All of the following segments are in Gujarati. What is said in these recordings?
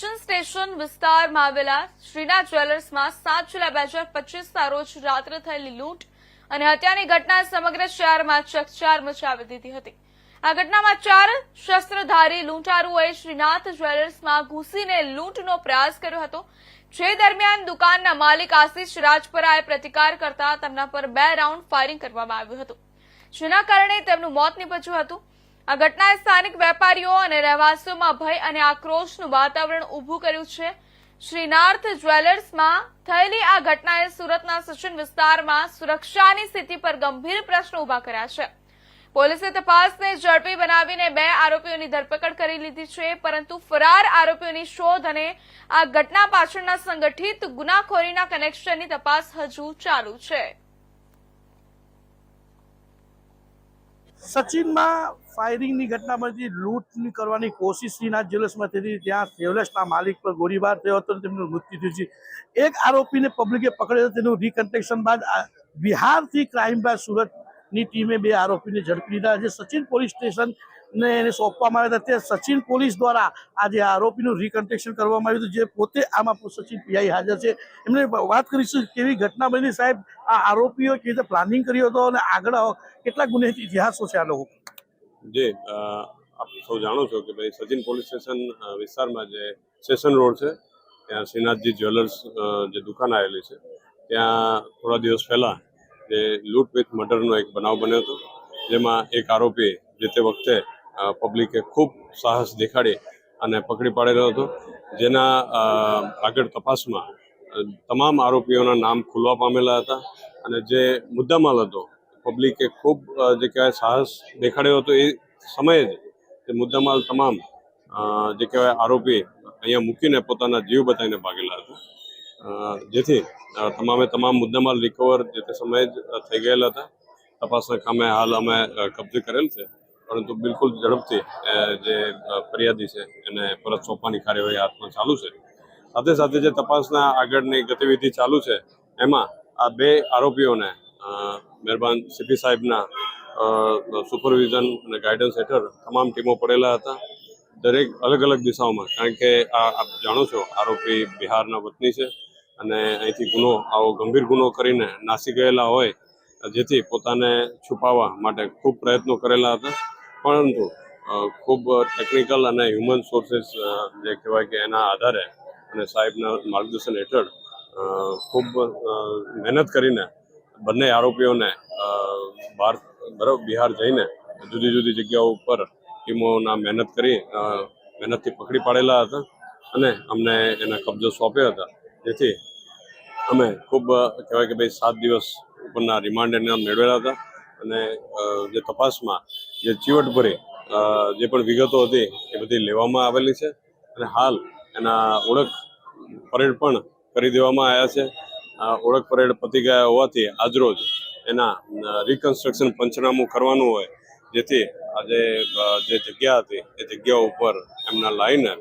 સ્ટેશન વિસ્તારમાં આવેલા શ્રીનાથ જ્વેલર્સમાં સાત જુલાઈ બે હજાર પચીસના રોજ રાત્રે થયેલી લૂંટ અને હત્યાની ઘટના સમગ્ર શહેરમાં ચકચાર મચાવી દીધી હતી. આ ઘટનામાં ચાર શસ્ત્રધારી લૂંટારુઓએ શ્રીનાથ જ્વેલર્સમાં ઘૂસીને લૂંટનો પ્રયાસ કર્યો હતો. જે દરમિયાન દુકાનના માલિક આશિષ રાજપરાએ પ્રતિકાર કરતા તેમના પર બે રાઉન્ડ ફાયરિંગ કરવામાં આવ્યું હતું. જેના કારણે તેમનું મોત નીપજ્યું હતું. આ ઘટનાએ સ્થાનિક વેપારીઓ અને રહેવાસીઓમાં ભય અને આક્રોશનું વાતાવરણ ઊભું કર્યું છે. શ્રીનાથ જ્વેલર્સમાં થયેલી આ ઘટનાએ સુરતના સચિન વિસ્તારમાં સુરક્ષાની સ્થિતિ પર ગંભીર પ્રશ્ન ઊભા કર્યા છે. પોલીસે તપાસને ઝડપી બનાવીને બે આરોપીઓની ધરપકડ કરી લીધી છે, પરંતુ ફરાર આરોપીઓની શોધ અને આ ઘટના પાછળના સંગઠિત ગુનાખોરીના કનેક્શનની તપાસ હજુ ચાલુ છે. સચિનમાં ફાયરિંગની ઘટનામાંથી લૂંટની કરવાની કોશિશ શ્રીનાથ જ્વેલર્સમાં હતી. ત્યાં જ્વેલર્સના માલિક પર ગોળીબાર થયો હતો તેમનું મૃત્યુ થયું છે. એક આરોપીને પબ્લિકે પકડ્યો તેનું રિકન્ટેક્શન બાદ બિહારથી ક્રાઇમ બ્રાન્ચ સુરતની ટીમે બે આરોપીને ઝડપી લીધા. છે સચિન પોલીસ સ્ટેશન ને એને સોંપવામાં આવ્યા હતા. તે સચિન પોલીસ દ્વારા આજે આરોપીનું રિકન્સ્ટ્રક્શન કરવામાં આવ્યું હતું. જે પોતે આમાં સચિન પીઆઈ હાજર છે. એમને વાત કરીશું કેવી ઘટના બની. સાહેબ, આ આરોપીઓ કેવી રીતે પ્લાનિંગ કર્યો હતો અને આગળ કેટલા ગુને ઇતિહાસો છે આ લોકો? જે આપ સૌ જાણો છો કે ભાઈ સચિન પોલીસ સ્ટેશન વિસ્તારમાં જે સ્ટેશન રોડ છે, ત્યાં શ્રીનાથજી જ્વેલર્સ જે દુકાન આવેલી છે, ત્યાં થોડા દિવસ પહેલાં જે લૂંટ વિથ મર્ડરનો એક બનાવ બન્યો હતો. જેમાં એક આરોપી જે તે વખતે પબ્લિકે ખૂબ સાહસ દેખાડી અને પકડી પાડેલો હતો. જેના આગળ તપાસમાં તમામ આરોપીઓના નામ ખુલવા પામેલા હતા અને જે મુદ્દામાલ હતો પબ્લિકે ખૂબ જે કહેવાય સાહસ દેખાડ્યો હતો એ સમયે જ તે મુદ્દામાલ તમામ જે કહેવાય આરોપી અહીંયા મૂકીને પોતાના જીવ બતાવીને ભાગેલા હતા. જેથી તમામે તમામ મુદ્દામાલ રિકવર જે તે સમયે જ થઈ ગયેલા હતા. તપાસના કામે હાલ અમે કબજે કરેલ છે. પરંતુ બિલકુલ ઝડપથી જે ફરિયાદી છે, એને પરત સોંપવાની કાર્યવાહી હાથમાં ચાલુ છે. સાથે સાથે જે તપાસના આગળની ગતિવિધિ ચાલુ છે, એમાં આ બે આરોપીઓને મહેરબાન સીપી સાહેબના સુપરવિઝન અને ગાઈડન્સ હેઠળ તમામ ટીમો પડેલા હતા. દરેક અલગ અલગ દિશાઓમાં, કારણ કે આ, આપ જાણો છો, આરોપી બિહારના વતની છે અને અહીંથી ગુનો, આવો ગંભીર ગુનો કરીને નાસી ગયેલા હોય, જેથી પોતાને છુપાવવા માટે ખૂબ પ્રયત્નો કરેલા હતા. પરંતુ ખૂબ ટેકનિકલ અને હ્યુમન સોર્સિસ જે કહેવાય કે એના આધારે અને સાહેબના માર્ગદર્શન હેઠળ ખૂબ મહેનત કરીને બંને આરોપીઓને બહાર, બરાબર, બિહાર જઈને જુદી જુદી જગ્યાઓ ઉપર ટીમોના મહેનત કરી મહેનતથી પકડી પાડેલા હતા અને અમને એના કબજો સોંપ્યો હતા. જેથી અમે ખૂબ, કહેવાય કે ભાઈ, સાત દિવસ ઉપરના રિમાન્ડ એના મેળવેલા હતા અને જે તપાસમાં જે ચીવટભરી જે પણ વિગતો હતી એ બધી લેવામાં આવેલી છે અને હાલ એના ઓળખ પરેડ પણ કરી દેવામાં આવ્યા છે. ઓળખ પરેડ પતી ગયા હોવાથી આજરોજ એના રિકન્સ્ટ્રક્શન પંચનામું કરવાનું હોય, જેથી આજે જે જગ્યા હતી એ જગ્યા ઉપર એમના લાઈને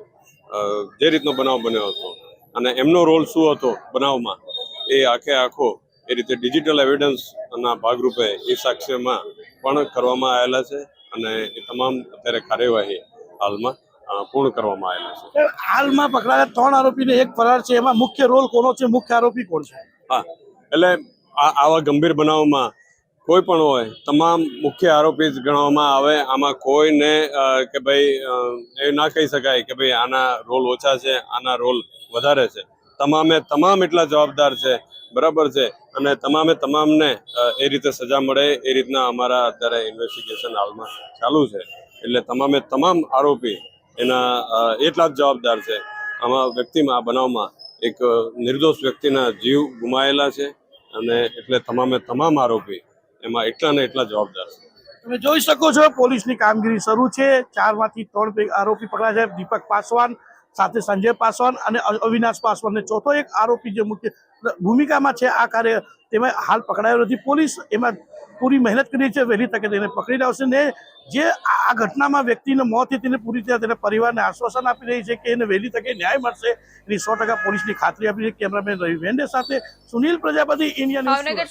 જે રીતનો બનાવ બન્યો હતો અને એમનો રોલ શું હતો બનાવમાં, એ આખે આખો એ રીતે ડિજિટલ એવિડન્સના ભાગરૂપે એ સાક્ષ્યમાં પણ કરવામાં આવેલા છે અને એ તમામ અત્યારે કાર્યવાહી હાલમાં પૂર્ણ કરવામાં આવેલા છે. હાલમાં પકડાયેલા ત્રણ આરોપીને એક ફરાર છે. એમાં મુખ્ય રોલ કોનો છે? મુખ્ય આરોપી કોણ છે? હા એટલે આવા ગંભીર બનાવમાં કોઈ પણ હોય તમામ મુખ્ય આરોપી જ ગણવામાં આવે. આમાં કોઈને કે ભાઈ એ ના કહી શકાય કે ભાઈ આના રોલ ઓછા છે આના રોલ વધારે છે. તમામે તમામ એટલા જવાબદાર છે બરાબર છે. અને તમામે તમામને એ રીતે સજા મળે, એ રીતના અમારા અત્યારે ઇન્વેસ્ટિગેશન હાલમાં ચાલુ છે. એટલે તમામે તમામ આરોપી એના એટલા જ જવાબદાર છે. આમાં વ્યક્તિમાં, આ બનાવમાં એક નિર્દોષ વ્યક્તિના જીવ ગુમાયેલા છે અને એટલે તમામે તમામ આરોપી એમાં એટલા ને એટલા જવાબદાર છે. તમે જોઈ શકો છો, પોલીસની કામગીરી શરૂ છે. ચારમાંથી ત્રણ આરોપી પકડાયા છે. દીપક પાસવાન સાથે સંજય પાસવાન અને અવિનાશ પાસવાનને ચોથો એક આરોપી જે મુખ્ય ભૂમિકામાં છે આ કાર્ય તેમાં હાલ પકડાયો નથી. પોલીસ એમાં પૂરી મહેનત કરી છે, વહેલી તકે તેને પકડી લાવશે ને જે આ ઘટનામાં વ્યક્તિને મોત છે તેને પૂરી રીતે તેના પરિવારને આશ્વાસન આપી રહી છે કે એને વહેલી તકે ન્યાય મળશે. એની સો ટકા પોલીસની ખાતરી આપી છે. કેમેરામેન રવિ વેન્ડે સાથે સુનિલ પ્રજાપતિ. ભાવનગર